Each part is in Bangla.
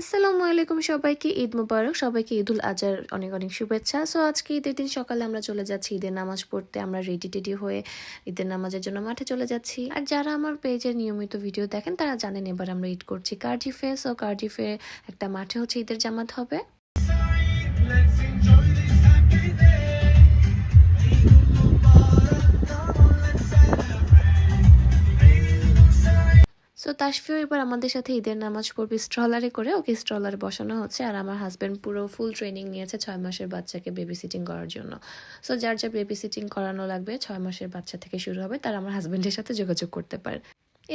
আসসালামু আলাইকুম সবাইকে, ঈদ মুবারক। সবাইকে ঈদুল আজহার অনেক অনেক শুভেচ্ছা। সো আজকে ঈদের দিন সকালে আমরা চলে যাচ্ছি ঈদের নামাজ পড়তে। আমরা রেডি টেডি হয়ে ঈদের নামাজের জন্য মাঠে চলে যাচ্ছি। আর যারা আমার পেজের নিয়মিত ভিডিও দেখেন, তারা জানেন এবার আমরা ঈদ করছি কার্ডিফে। সো কার্ডিফে একটা মাঠে হচ্ছে ঈদের জামাত হবে। সো তাসফিও এবার আমাদের সাথে ঈদের নামাজ পড়বে। স্ট্রলারে করে ওকে স্ট্রলারে বসানো হচ্ছে আর আমার হাজব্যান্ড পুরো ফুল ট্রেনিং নিয়েছে ছয় মাসের বাচ্চাকে বেবি সিটিং করার জন্য। সো যার যা বেবি সিটিং করানো লাগবে, ছয় মাসের বাচ্চা থেকে শুরু হবে, তারা আমার হাজব্যান্ডের সাথে যোগাযোগ করতে পারে।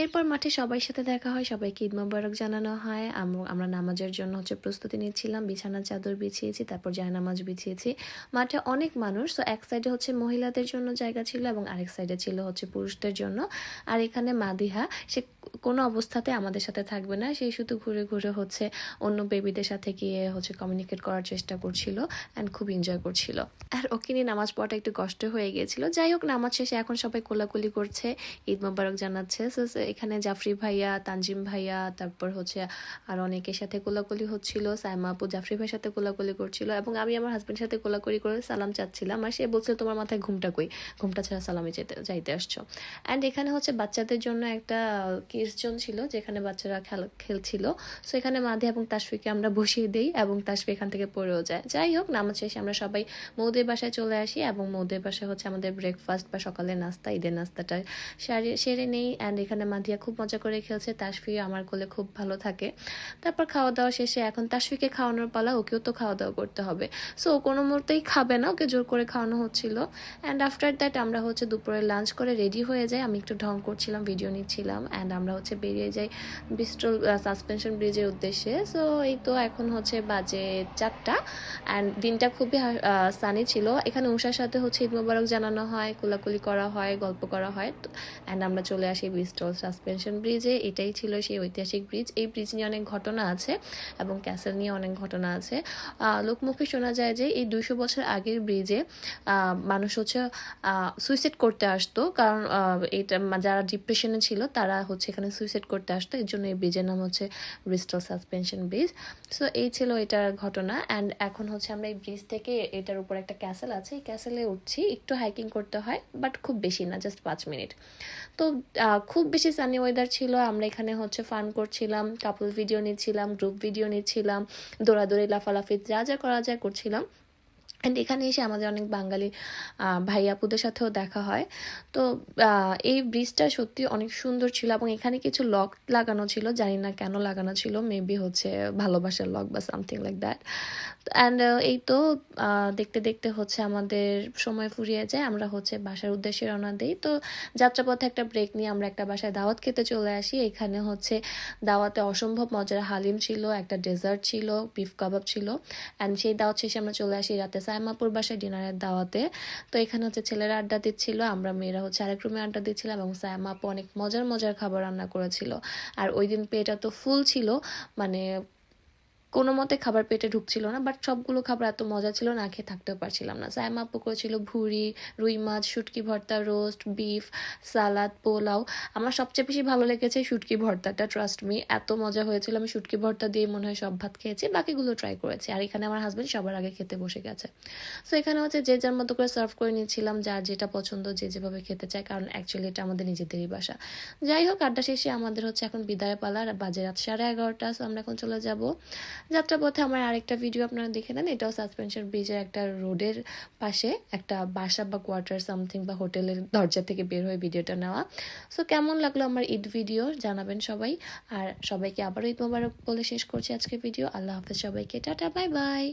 এরপর মাঠে সবার সাথে দেখা হয়, সবাইকে ঈদ মোবারক জানানো হয়। আমরা নামাজের জন্য হচ্ছে প্রস্তুতি নিচ্ছিলাম, বিছানার চাদর বিছিয়েছি, তারপর জায় নামাজ বিছিয়েছি। মাঠে অনেক মানুষ তো এক সাইডে হচ্ছে মহিলাদের জন্য জায়গা ছিল এবং আরেক সাইডে ছিল হচ্ছে পুরুষদের জন্য। আর এখানে মাদিহা, সে কোনো অবস্থাতে আমাদের সাথে থাকবে না। সে শুধু ঘুরে ঘুরে হচ্ছে অন্য বেবিদের সাথে গিয়ে হচ্ছে কমিউনিকেট করার চেষ্টা করছিল অ্যান্ড খুব এনজয় করছিল। আর ওকে নিয়ে নামাজ পড়াটা একটু কষ্ট হয়ে গিয়েছিল। যাই হোক, নামাজ শেষে এখন সবাই কোলাকুলি করছে, ঈদ মোবারক জানাচ্ছে। এখানে জাফরি ভাইয়া, তানজিম ভাইয়া, তারপর হচ্ছে আর অনেকের সাথে কোলাকুলি হচ্ছিল। সাইমা আপু জাফরি ভাইয়ের সাথে কোলাকুলি করছিল এবং আমি আমার হাজব্যান্ডের সাথে কোলাকুলি করে সালাম চাচ্ছিলাম। আর সে বলছিল, তোমার মাথায় ঘুমটা কই? ঘুমটা ছাড়া সালামে যেতে, যাইতে আসছো। অ্যান্ড এখানে হচ্ছে বাচ্চাদের জন্য একটা কিস জোন ছিল, যেখানে বাচ্চারা খেল, খেলছিল। সো এখানে মাধি এবং তাসফিকে আমরা বসিয়ে দিই এবং তাসফি এখান থেকে পড়েও যায়। যাই হোক, নামাজ শেষে আমরা সবাই মৌদের বাসায় চলে আসি এবং মৌদের বাসায় হচ্ছে আমাদের ব্রেকফাস্ট বা সকালের নাস্তা, ঈদের নাস্তাটা সেরে নেই। অ্যান্ড এখানে মাধিয়া খুব মজা করে খেলছে। তাসফি আমার কোলে খুব ভালো থাকে। তারপর খাওয়া দাওয়া শেষে এখন তাসফিকে খাওয়ানোর পালা, ওকেও তো খাওয়া দাওয়া করতে হবে। সো ও কোনো মুহূর্তেই খাবে না, ওকে জোর করে খাওয়ানো হচ্ছিল। অ্যান্ড আফটার দ্যাট আমরা হচ্ছে দুপুরে লাঞ্চ করে রেডি হয়ে যাই। আমি একটু ঢং করছিলাম ভিডিও নিচ্ছিলাম। অ্যান্ড আমরা হচ্ছে বেরিয়ে যাই বিস্টল সাসপেনশন ব্রিজের উদ্দেশ্যে। সো এই তো এখন হচ্ছে বাজে চারটা অ্যান্ড দিনটা খুবই সানি ছিল। এখানে উষার সাথে হচ্ছে ঈদ মোবারক জানানো হয়, কোলাকুলি করা হয়, গল্প করা হয়। অ্যান্ড আমরা চলে আসি বিস্টল সাসপেনশন ব্রিজে এটাই ছিল সেই ঐতিহাসিক ব্রিজ এই ব্রিজ নিয়ে অনেক ঘটনা আছে এবং ক্যাসেল নিয়ে অনেক ঘটনা আছে। লোকমুখে শোনা যায় যে এই দুশো বছর আগের ব্রিজে মানুষ হচ্ছে সুইসাইড করতে আসতো। কারণ এটা, যারা ডিপ্রেশনে ছিল, তারা হচ্ছে এখানে সুইসাইড করতে আসতো, এর জন্য এই ব্রিজের নাম হচ্ছে ব্রিস্টল সাসপেনশন ব্রিজ সো এই ছিল এটার ঘটনা অ্যান্ড এখন হচ্ছে আমরা এই ব্রিজ থেকে এটার উপর একটা ক্যাসেল আছে, এই ক্যাসেলে উঠছি, একটু হাইকিং করতে হয় বাট খুব বেশি না জাস্ট পাঁচ মিনিট। তো খুব বেশি সানি ওয়েদার ছিল, আমরা এখানে হচ্ছে ফান করছিলাম কাপল ভিডিও নিচ্ছিলাম গ্রুপ ভিডিও নিচ্ছিলাম, দৌড়াদৌড়ি, লাফালাফি, যা যা করা যায় করছিলাম। অ্যান্ড এখানে এসে আমাদের অনেক বাঙালি ভাই আপুদের সাথেও দেখা হয়। তো এই ব্রিজটা সত্যি অনেক সুন্দর ছিল এবং এখানে কিছু লক লাগানো ছিল, জানি না কেন লাগানো ছিল মেবি হচ্ছে ভালোবাসার লক বা সামথিং লাইক দ্যাট অ্যান্ড এই তো দেখতে দেখতে হচ্ছে আমাদের সময় ফুরিয়ে যায়, আমরা হচ্ছে বাসার উদ্দেশ্যে রওনা দিই। তো, যাত্রাপথে একটা ব্রেক নিয়ে আমরা একটা বাসায় দাওয়াত খেতে চলে আসি। এখানে হচ্ছে দাওয়াতে অসম্ভব মজার হালিম ছিল, একটা ডেজার্ট ছিল বিফ কাবাব ছিল। অ্যান্ড সেই দাওয়াত শেষে আমরা চলে আসি রাতে সাইমাপুর বাসায় ডিনারের দাওয়াতে। তো এখানে হচ্ছে ছেলেরা আড্ডা দিচ্ছিল, আমরা মেয়েরা হচ্ছে আরেক রুমে আড্ডা দিচ্ছিলাম এবং সাইমাপু অনেক মজার মজার খাবার রান্না করেছিল। আর ওই দিন পেটা তো ফুল ছিল মানে কোনো মতে খাবার পেটে ঢুকছিল না বাট সবগুলো খাবার এত মজা ছিল, না খেয়ে থাকতেও পারছিলাম না। সাইমা আপু করেছিল ভুড়ি, রুই মাছ, শুটকি ভর্তা, রোস্ট বিফ সালাদ, পোলাও। আমার সবচেয়ে বেশি ভালো লেগেছে শুটকি ভর্তাটা ট্রাস্ট মি এত মজা হয়েছিল, আমি শুটকি ভর্তা দিয়ে মনে হয় সব ভাত খেয়েছি, বাকিগুলো ট্রাই করেছি। আর এখানে আমার হাজব্যান্ড সবার আগে খেতে বসে গেছে। সো এখানে হচ্ছে যে যার মতো করে সার্ভ করে নিয়েছিলাম, যার যেটা পছন্দ, যে যেভাবে খেতে চায়, কারণ অ্যাকচুয়ালি এটা আমাদের নিজেদেরই বাসা। যাই হোক, আড্ডা শেষে আমাদের হচ্ছে এখন বিদায় পালা বাজে রাত সাড়ে এগারোটা সো আমরা এখন চলে যাব। যাত্রাপথে আমার আরেকটা ভিডিও আপনারা দেখে নেন। এটাও সাসপেনশন ব্রিজের একটা রোডের পাশে একটা বাসা বা কোয়ার্টার সামথিং বা হোটেলের দরজা থেকে বের হয়ে ভিডিওটা নেওয়া। সো কেমন লাগল আমার ঈদ ভিডিও জানাবেন সবাই। আর সবাইকে আবারও ঈদ মোবারক বলে শেষ করছি আজকে ভিডিও আল্লাহ হাফেজ সবাইকে। Tata bye bye